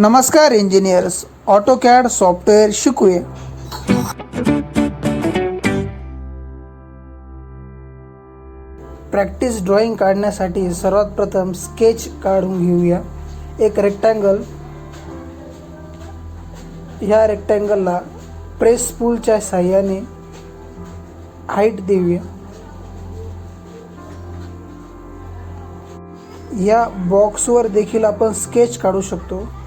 नमस्कार engineers AutoCAD software शिकूया. Practice drawing काढण्यासाठी सर्वात प्रथम स्केच काढून घेऊया. एक रेक्टँगल ह्या रेक्टँगलला प्रेस पूलच्या साह्याने हाईट देऊया. या बॉक्सवर देखील आपण स्केच काढू शकतो.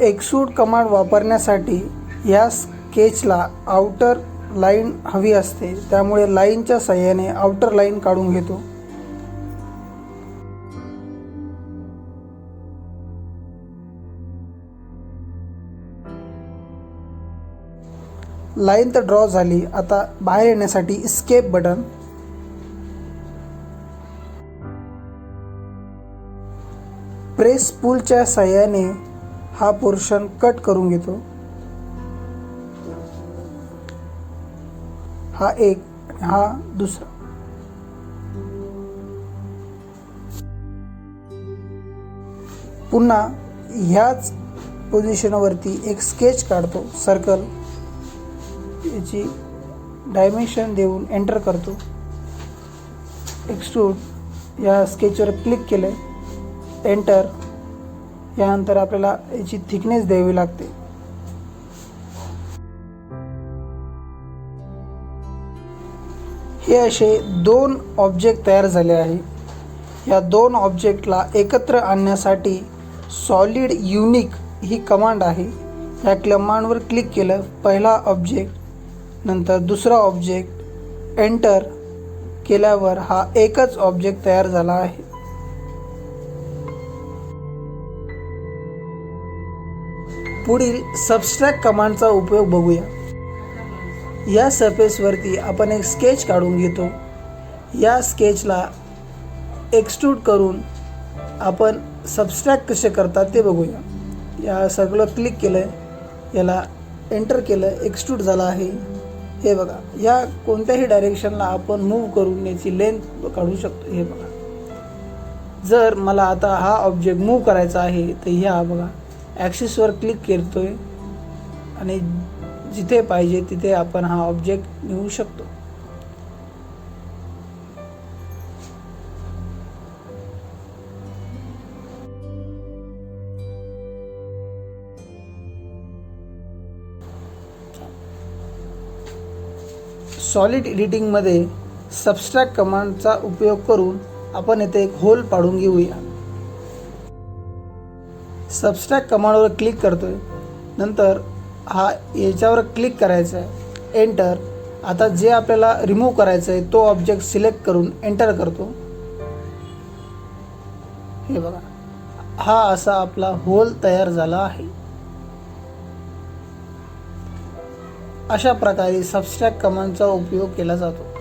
एक्सूट कमांड वापरण्यासाठी या स्केचला आउटर लाईन हवी असते. त्यामुळे लाईनच्या सहाय्याने आउटर लाईन काढून घेतो. लाईन तर ड्रॉ झाली. आता बाहेर येण्यासाठी स्केप बटन प्रेस पूलच्या सहाय्याने हा पोर्शन कट करून घेतो. हा एक हा दुसरा. पुन्हा ह्याच पोझिशनवरती एक स्केच काढतो सर्कल याची डायमेन्शन देऊन एंटर करतो. एक्सट्रूड या स्केचवर क्लिक केलं एंटर यानंतर आपल्याला याची थिकनेस द्यावी लागते. हे असे दोन ऑब्जेक्ट तयार झाले आहे. या दोन ऑब्जेक्टला एकत्र आणण्यासाठी सॉलिड युनिक ही कमांड आहे. या कमांडवर क्लिक केलं पहिला ऑब्जेक्ट नंतर दुसरा ऑब्जेक्ट एंटर केल्यावर हा एकच ऑब्जेक्ट तयार झाला आहे. पुढील सबस्ट्रॅक्ट कमांडचा उपयोग बघूया. या सरफेसवरती आपण एक स्केच काढून घेतो. या स्केचला एक्सट्रूड करून आपण सबस्ट्रॅक्ट कसे करतात ते बघूया. या सगळं क्लिक केलं याला एंटर केलं एक्सट्रूड झाला आहे. हे बघा. या कोणत्याही डायरेक्शनला आपण मूव्ह करून याची लेंथ काढू शकतो. हे बघा. जर मला आता हा ऑब्जेक्ट मूव्ह करायचा आहे तर ह्या बघा. ॲक्सिसवर क्लिक करतो आहे आणि जिथे पाहिजे तिथे आपण हा ऑब्जेक्ट नेऊ शकतो. सॉलिड एडिटिंगमध्ये सबस्ट्रॅक्ट कमांडचा उपयोग करून आपण येथे एक होल पाडून घेऊया. सबस्ट्रॅक कमांडवर क्लिक करतो आहे नंतर हा याच्यावर क्लिक करायचं आहे एंटर आता जे आपल्याला रिमूव्ह करायचं आहे तो ऑब्जेक्ट सिलेक्ट करून एंटर करतो. हे बघा. हा असा आपला होल तयार झाला आहे. अशा प्रकारे सबस्ट्रॅक कमांडचा उपयोग केला जातो.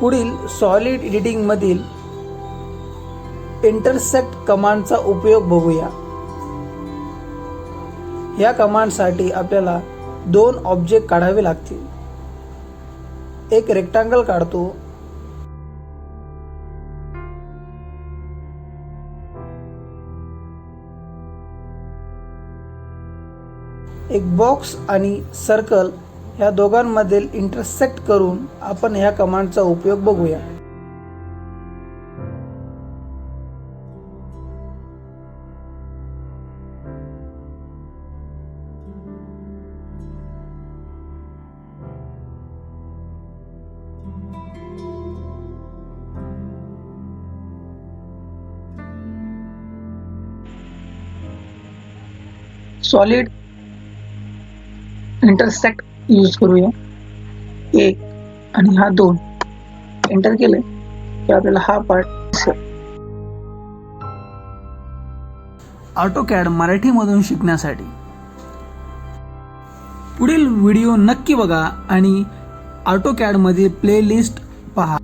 पुढील सॉलिड एडिटिंगमधील इंटरसेक्ट कमांडचा उपयोग बघूया. या कमांडसाठी आपल्याला दोन ऑब्जेक्ट काढावे लागतील. एक रेक्टांगल काढतो. एक बॉक्स आणि सर्कल ह्या दोघांमधील इंटरसेक्ट करून आपण ह्या कमांडचा उपयोग बघूया. सॉलिड इंटरसेक्ट यूज करूया. एक आणि हा दोन. एंटर केले. की आपल्याला हा पार्ट ऑटोकॅड मराठीमधून शिकण्यासाठी. पुढील व्हिडिओ नक्की बघा आणि ऑटोकॅडमध्ये प्लेलिस्ट पहा.